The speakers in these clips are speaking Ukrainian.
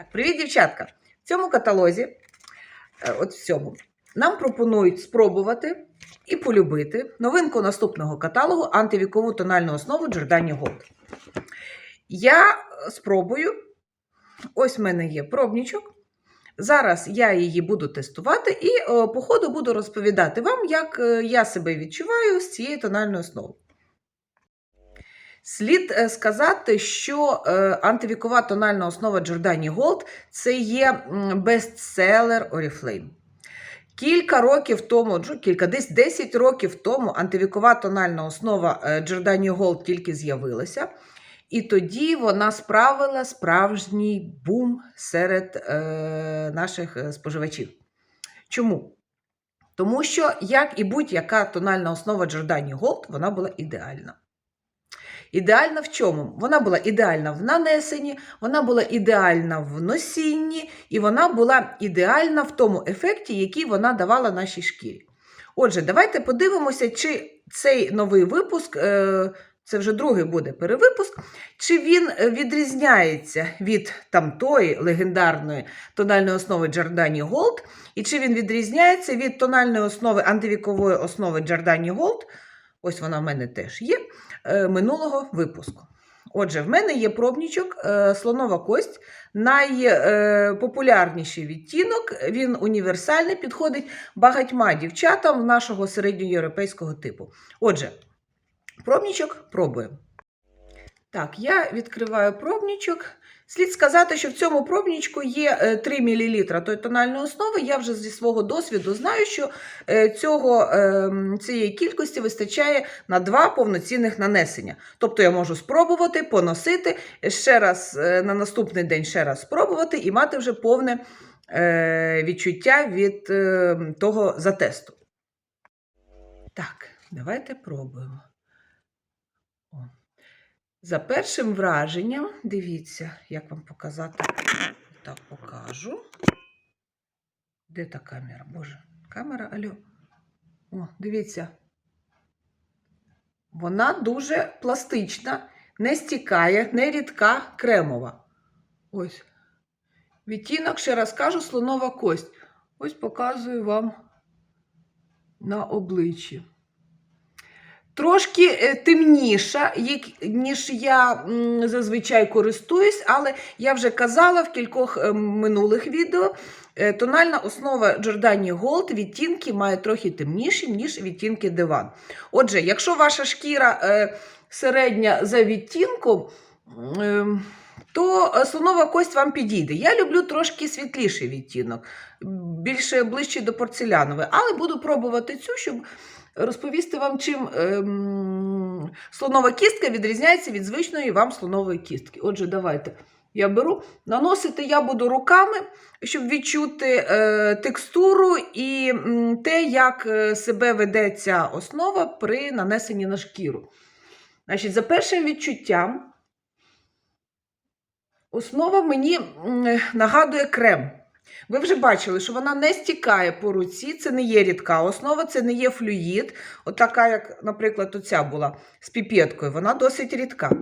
Так, привіт, дівчатка! В цьому каталозі, е, от в цьому, нам пропонують спробувати і полюбити новинку наступного каталогу антивікову тональну основу Giordani Gold. Я спробую. Ось в мене є пробничок. Зараз я її буду тестувати і е, по ходу буду розповідати вам, як е, я себе відчуваю з цією тональною основою. Слід е, сказати, що е, антивікова тональна основа Giordani Gold це є бестселер Oriflame. Кілька років тому, ну, кілька, десь 10 років тому антивікова тональна основа е, Giordani Gold тільки з'явилася. І тоді вона справила справжній бум серед е, наших споживачів. Чому? Тому що, як і будь-яка тональна основа Giordani Gold, вона була ідеальна. Ідеальна в чому? Вона була ідеальна в нанесенні, вона була ідеальна в носінні, і вона була ідеальна в тому ефекті, який вона давала нашій шкірі. Отже, давайте подивимося, чи цей новий випуск, е, це вже другий буде перевипуск, чи він відрізняється від тамтої легендарної тональної основи Giordani Gold, і чи він відрізняється від тональної основи антивікової основи Giordani Gold, ось вона в мене теж є, минулого випуску. Отже, в мене є пробничок е, слонова кость, найпопулярніший відтінок, він універсальний, підходить багатьма дівчатам нашого середньоєвропейського типу. Отже, пробнічок пробуємо. Так, я відкриваю пробничок. Слід сказати, що в цьому пробничку є е, 3 мл тої тональної основи. Я вже зі свого досвіду знаю, що е, цього, е, цієї кількості вистачає на два повноцінних нанесення. Тобто я можу спробувати, поносити, ще раз е, на наступний день ще раз спробувати і мати вже повне е, відчуття від е, того затесту. Так, давайте пробуємо. За першим враженням, дивіться, як вам показати. Так покажу. Де та камера? Боже, камера, алло. О, дивіться. Вона дуже пластична, не стікає, не рідка, кремова. Ось. Відтінок, ще раз кажу, слонова кость. Ось показую вам на обличчі. Трошки е, темніша, ніж я зазвичай користуюсь, але я вже казала в кількох е, минулих відео. е, Тональна основа Giordani Gold відтінки має трохи темніші, ніж відтінки диван. Отже, якщо ваша шкіра середня за відтінком, е, то слонова кость вам підійде. Я люблю трошки світліший відтінок, більше ближче до порцелянової, але буду пробувати цю, щоб розповісти вам, чим ем, слонова кістка відрізняється від звичної вам слонової кістки. Отже, давайте я беру. Наносити я буду руками, щоб відчути е, текстуру і те, як е, себе веде ця основа при нанесенні на шкіру. Значить, за першим відчуттям, основа мені нагадує крем. Ви вже бачили, що вона не стікає по руці, це не є рідка основа, це не є флюїд. От як, наприклад, оця була з піпеткою, вона досить рідка.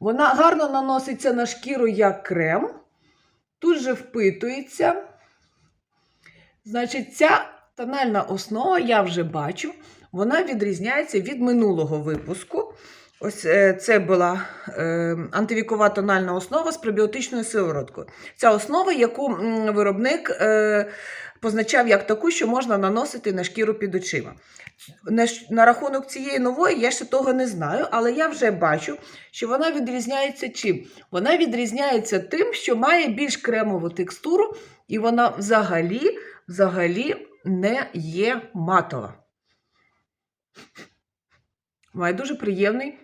Вона гарно наноситься на шкіру як крем, тут же впитується. Значить, ця тональна основа, я вже бачу, вона відрізняється від минулого випуску. Ось е, це була е, антивікова тональна основа з пребіотичною сивороткою. Ця основа, яку виробник е, позначав як таку, що можна наносити на шкіру під очима. На рахунок цієї нової я ще того не знаю, але я вже бачу, що вона відрізняється чим? Вона відрізняється тим, що має більш кремову текстуру, і вона взагалі, взагалі не є матова. Має дуже приємний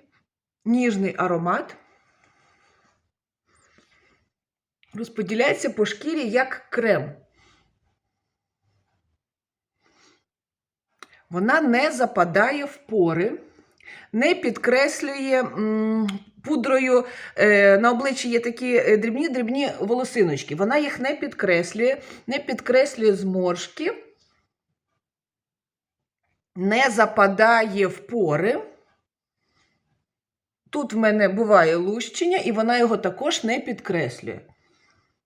ніжний аромат. Розподіляється по шкірі як крем. Вона не западає в пори, не підкреслює пудрою. Е, на обличчі є такі е, дрібні-дрібні волосиночки. Вона їх не підкреслює, не підкреслює зморшки, не западає в пори. Тут в мене буває лущення, і вона його також не підкреслює.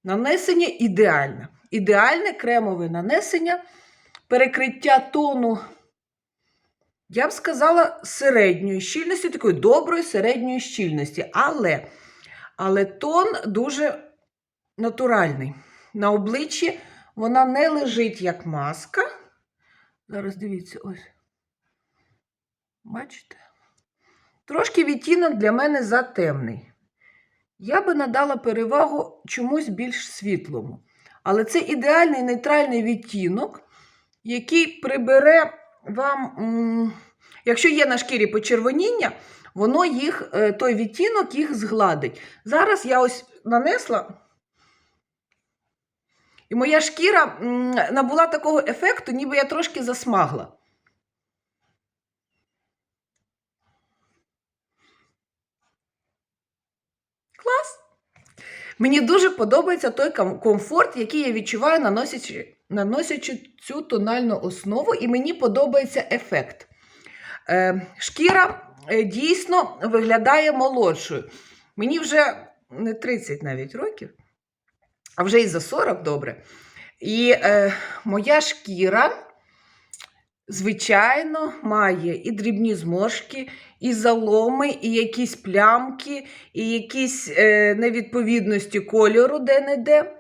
Нанесення ідеальне. Ідеальне кремове нанесення, перекриття тону, я б сказала, середньої щільності, такої доброї середньої щільності. Але, але тон дуже натуральний. На обличчі вона не лежить як маска. Зараз дивіться, ось. Бачите? Трошки відтінок для мене затемний. Я би надала перевагу чомусь більш світлому. Але це ідеальний нейтральний відтінок, який прибере вам, якщо є на шкірі почервоніння, воно їх, е, той відтінок їх згладить. Зараз я ось нанесла. І моя шкіра набула такого ефекту, ніби я трошки засмагла. Клас! Мені дуже подобається той комфорт, який я відчуваю, наносячи, наносячи цю тональну основу, і мені подобається ефект. Е, шкіра е, дійсно виглядає молодшою. Мені вже не 30 навіть років, а вже і за 40 добре. І е, моя шкіра, звичайно, має і дрібні зморшки, і заломи, і якісь плямки, і якісь е, невідповідності кольору де-не-де.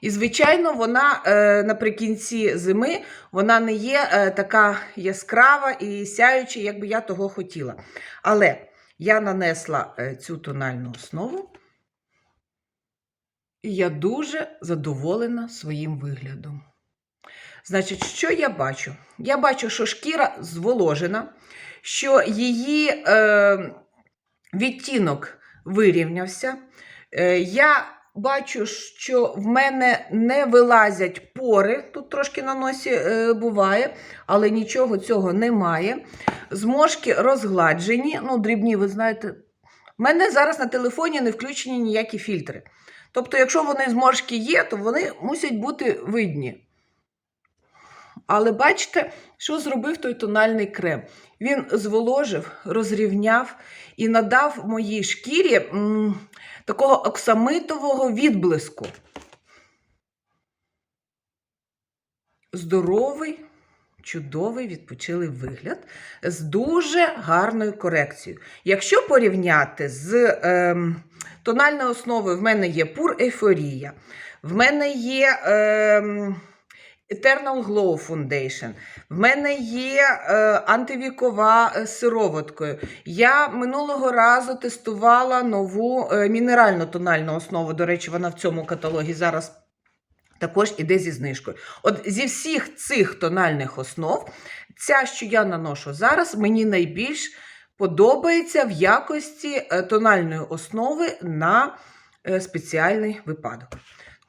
І, звичайно, вона е, наприкінці зими вона не є е, така яскрава і сяюча, як би я того хотіла. Але я нанесла е, цю тональну основу, і я дуже задоволена своїм виглядом. Значить, що я бачу? Я бачу, що шкіра зволожена, що її е, відтінок вирівнявся. Е, я бачу, що в мене не вилазять пори. Тут трошки на носі е, буває, але нічого цього немає. Зморшки розгладжені, ну, дрібні, ви знаєте. У мене зараз на телефоні не включені ніякі фільтри. Тобто, якщо вони зморшки є, то вони мусять бути видні. Але бачите, що зробив той тональний крем? Він зволожив, розрівняв і надав моїй шкірі м, такого оксамитового відблиску. Здоровий, чудовий відпочилий вигляд з дуже гарною корекцією. Якщо порівняти з ем, тональною основою, в мене є пур ейфорія, в мене є. Ем, Eternal Glow Foundation. В мене є е, антивікова е, з сироваткою. Я минулого разу тестувала нову е, мінеральну тональну основу. До речі, вона в цьому каталогі зараз також іде зі знижкою. От зі всіх цих тональних основ, ця, що я наношу зараз, мені найбільш подобається в якості е, тональної основи на е, спеціальний випадок.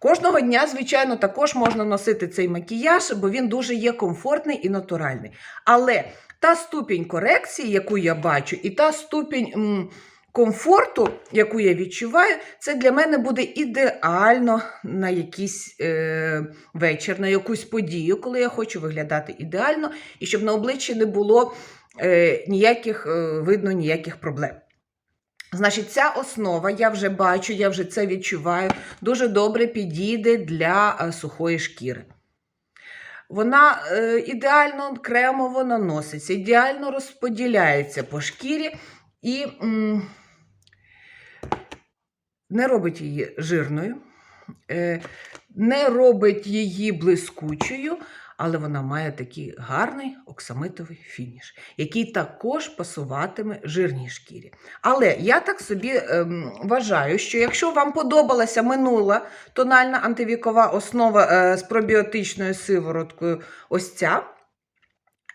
Кожного дня, звичайно, також можна носити цей макіяж, бо він дуже є комфортний і натуральний. Але та ступінь корекції, яку я бачу, і та ступінь м, комфорту, яку я відчуваю, це для мене буде ідеально на якийсь е, вечір, на якусь подію, коли я хочу виглядати ідеально, і щоб на обличчі не було е, ніяких е, видно ніяких проблем. Значить, ця основа, я вже бачу, я вже це відчуваю, дуже добре підійде для е, сухої шкіри. Вона е, ідеально кремово наноситься, ідеально розподіляється по шкірі і не робить її жирною, е, не робить її блискучою, але вона має такий гарний оксамитовий фініш, який також пасуватиме жирній шкірі. Але я так собі ем, вважаю, що якщо вам подобалася минула тональна антивікова основа е, з пробіотичною сивороткою, ось ця.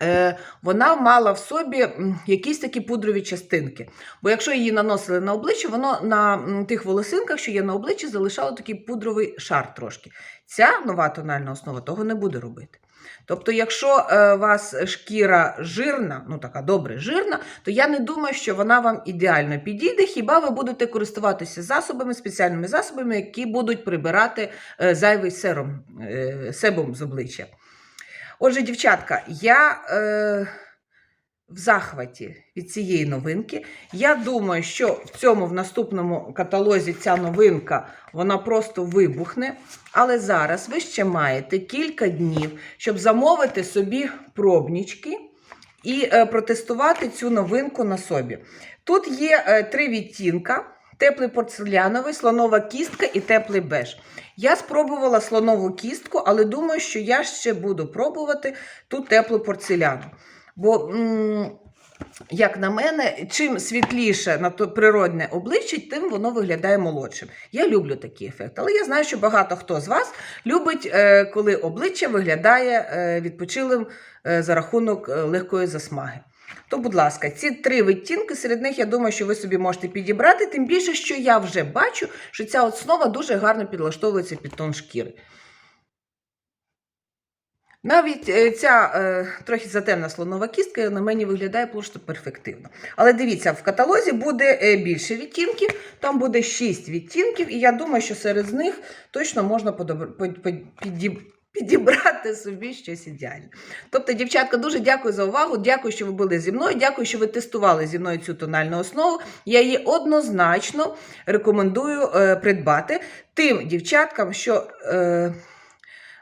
Е, Вона мала в собі якісь такі пудрові частинки. Бо якщо її наносили на обличчя, воно на тих волосинках, що є на обличчі, залишало такий пудровий шар трошки. Ця нова тональна основа того не буде робити. Тобто, якщо е, у вас шкіра жирна, ну така добре жирна, то я не думаю, що вона вам ідеально підійде, хіба ви будете користуватися засобами, спеціальними засобами, які будуть прибирати е, зайвий серум, е, себум з обличчя. Отже, дівчатка, я е, в захваті від цієї новинки. Я думаю, що в цьому в наступному каталозі ця новинка вона просто вибухне. Але зараз ви ще маєте кілька днів, щоб замовити собі пробнічки і е, протестувати цю новинку на собі. Тут є е, три відтінка: теплий порцеляновий, слонова кістка і теплий беж. Я спробувала слонову кістку, але думаю, що я ще буду пробувати ту теплу порцеляну. Бо, як на мене, чим світліше на то природне обличчя, тим воно виглядає молодшим. Я люблю такий ефект, але я знаю, що багато хто з вас любить, е, коли обличчя виглядає е, відпочилим е, за рахунок легкої засмаги. То, будь ласка, ці три відтінки, серед них я думаю, що ви собі можете підібрати, тим більше, що я вже бачу, що ця основа дуже гарно підлаштовується під тон шкіри. Навіть е, ця е, трохи затемна слонова кістка на мені виглядає просто перфективно. Але дивіться, в каталозі буде е, більше відтінків, там буде 6 відтінків, і я думаю, що серед них точно можна подобр... под- под- підіб- підібрати собі щось ідеальне. Тобто, дівчатка, дуже дякую за увагу. Дякую, що ви були зі мною. Дякую, що ви тестували зі мною цю тональну основу. Я її однозначно рекомендую е, придбати тим дівчаткам, що. Е,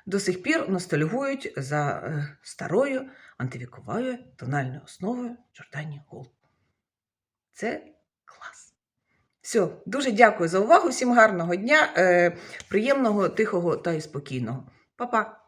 до сих пір ностальгують за е, старою антивіковою тональною основою Giordani Gold. Це клас. Все, дуже дякую за увагу. Всім гарного дня, е, приємного, тихого та і спокійного. Pa, pa.